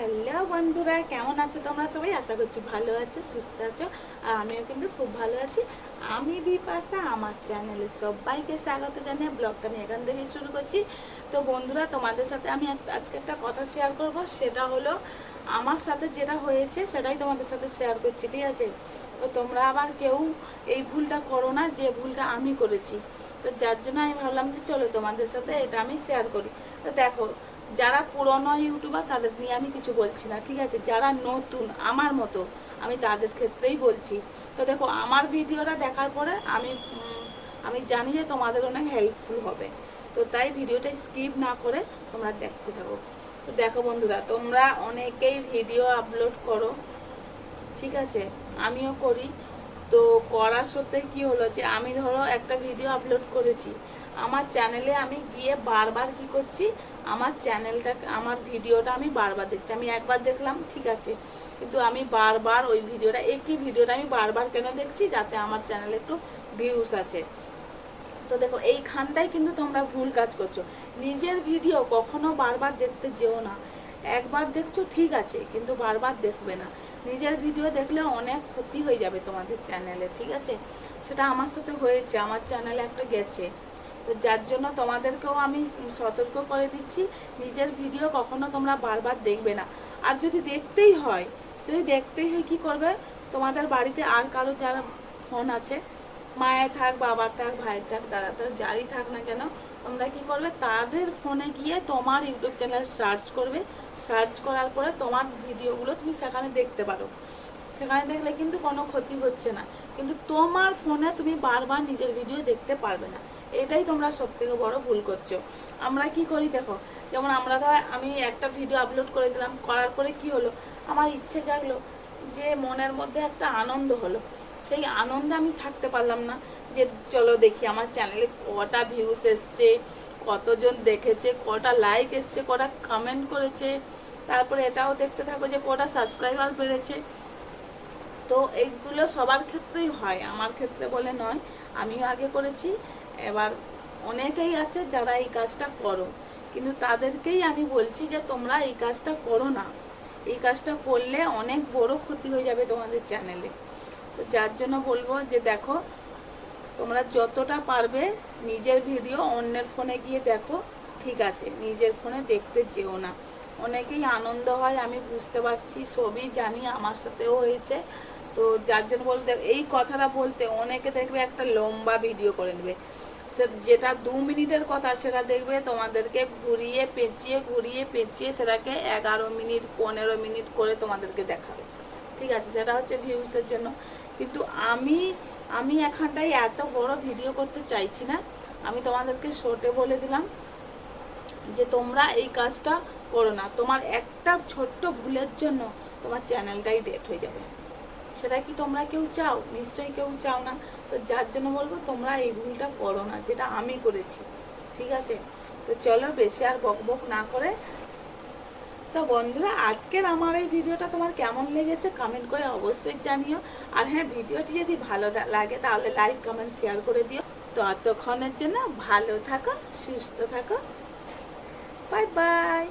Hello বন্ধুরা, কেমন আছো তোমরা সবাই? আশা করছি ভালো আছো, সুস্থ আছো, আর আমিও কিন্তু খুব ভালো আছি। আমি বিপাশা, আমার চ্যানেলে সবাইকে স্বাগত জানিয়ে ব্লগটা আমি এখান থেকেই শুরু করছি। তো বন্ধুরা, তোমাদের সাথে আমি আজকে একটা কথা শেয়ার করব, সেটা হলো আমার সাথে যেটা হয়েছে, সেটাই তোমাদের সাথে শেয়ার করছি, ঠিক আছে? তো তোমরা আবার কেউ এই ভুলটা করো না, যে ভুলটা আমি করেছি। তো যার জন্য আমি ভাবলাম যে চলো তোমাদের সাথে এটা আমি শেয়ার করি। তো দেখো যারা পুরনো ইউটিউবার তাদের নিয়ে আমি কিছু বলছি না, ঠিক আছে? যারা নতুন, আমার মতো, আমি তাদের ক্ষেত্রেই বলছি। তো দেখো, আমার ভিডিওটা দেখার পরে আমি আমি জানি যে তোমাদের অনেক হেল্পফুল হবে। তো তাই ভিডিওটা স্কিপ না করে তোমরা দেখতে থাকো। তো দেখো বন্ধুরা, তোমরা অনেকেই ভিডিও আপলোড করো, ঠিক আছে? আমিও করি। তো করার সত্ত্বে কি হলো যে, আমি ধরো একটা ভিডিও আপলোড করেছি। আমার চ্যানেলে আমি গিয়ে বারবার কি করছি? আমার চ্যানেলটা আমার ভিডিওটা আমি বারবার দেখছি। আমি একবার দেখলাম, ঠিক আছে। কিন্তু আমি বারবার ওই ভিডিওটা, একই ভিডিওটা আমি বারবার কেন দেখছি? যাতে আমার চ্যানেলে একটু ভিউস আছে। তো দেখো এইখানটাই কিন্তু তোমরা ভুল কাজ করছ। নিজের ভিডিও কখনো বারবার দেখতে যেও না। একবার দেখছ, ঠিক আছে, কিন্তু বারবার দেখবে না। নিজের ভিডিও দেখলে অনেক ক্ষতি হয়ে যাবে তোমাদের চ্যানেলে ঠিক আছে? সেটা আমার সাথে হয়েছে। আমার চ্যানেলে একটা গেছে। তো যার জন্য তোমাদেরকেও আমি সতর্ক করে দিচ্ছি, নিজের ভিডিও কখনো তোমরা বারবার দেখবে না। আর যদি দেখতেই হয়, যদি দেখতেই হয় কি করবে? তোমাদের বাড়িতে আর কারও যারা ফোন আছে, মায়ের থাক, বাবার থাক, ভাইয়ের থাক দাদা থাক, যারই থাক না কেন, তোমরা কি করবে? তাদের ফোনে গিয়ে তোমার ইউটিউব চ্যানেল সার্চ করবে। সার্চ করার পরে তোমার ভিডিওগুলো তুমি সেখানে দেখতে পারো। সেখানে দেখলে কিন্তু কোনো ক্ষতি হচ্ছে না। কিন্তু তোমার ফোনে তুমি বারবার নিজের ভিডিও দেখতে পারবে না। এটাই তোমরা সব থেকে বড় ভুল করছ। আমরা কি করি দেখো, যেমন আমরা ধর আমি একটা ভিডিও আপলোড করে দিলাম, করার পরে কি হলো? আমার ইচ্ছে জাগলো যে মনের মধ্যে একটা আনন্দ হলো। সেই আনন্দে আমি থাকতে পারলাম না যে চলো দেখি আমার চ্যানেলে কটা ভিউস এসছে, কতজন দেখেছে, কটা লাইক এসছে, কটা কমেন্ট করেছে। তারপরে এটাও দেখতে থাকো যে কটা সাবস্ক্রাইবার বেড়েছে। তো এইগুলো সবার ক্ষেত্রেই হয়, আমার ক্ষেত্রে বলে নয়, আমিও আগে করেছি। এবার অনেকেই আছে যারা এই কাজটা করো, কিন্তু তাদেরকেই আমি বলছি যে তোমরা এই কাজটা করো না। এই কাজটা করলে অনেক বড় ক্ষতি হয়ে যাবে তোমাদের চ্যানেলে। তো যার জন্য বলব যে দেখো, তোমরা যতটা পারবে নিজের ভিডিও অন্যের ফোনে গিয়ে দেখো, ঠিক আছে, নিজের ফোনে দেখতে যেও না। অনেকেই আনন্দ হয়, আমি বুঝতে পারছি, সবই জানি, আমার সাথেও হয়েছে। তো যার জন্য বলতে, এই কথাটা বলতে অনেকে দেখবে একটা লম্বা ভিডিও করে নেবে। সে যেটা দু মিনিটের কথা সেটা দেখবে তোমাদেরকে ঘুরিয়ে পেঁচিয়ে ঘুরিয়ে পেঁচিয়ে সেটাকে এগারো মিনিট, পনেরো মিনিট করে তোমাদেরকে দেখাবে। ঠিক আছে, সেটা হচ্ছে ভিউসের জন্য। কিন্তু আমি আমি এখানটায় এত বড় ভিডিও করতে চাইছি না। আমি তোমাদেরকে শোটে বলে দিলাম যে তোমরা এই কাজটা করো না। তোমার একটা ছোট্ট ভুলের জন্য তোমার চ্যানেলটাই ডেট হয়ে যাবে। সেটা কি তোমরা কেউ চাও? নিশ্চয়ই কেউ চাও না। তো যার জন্য বলব, তোমরা এই ভুলটা করো না, যেটা আমি করেছি। ঠিক আছে? তো চলো বেশি আর বক বক না করে। তো বন্ধুরা, আজকের আমার এই ভিডিওটা তোমার কেমন লেগেছে কমেন্ট করে অবশ্যই জানিও। আর হ্যাঁ ভিডিওটি যদি ভালো লাগে তাহলে লাইক কমেন্ট শেয়ার করে দিও। তো ততক্ষণের জন্য ভালো থাকো, সুস্থ থাকো। Bye bye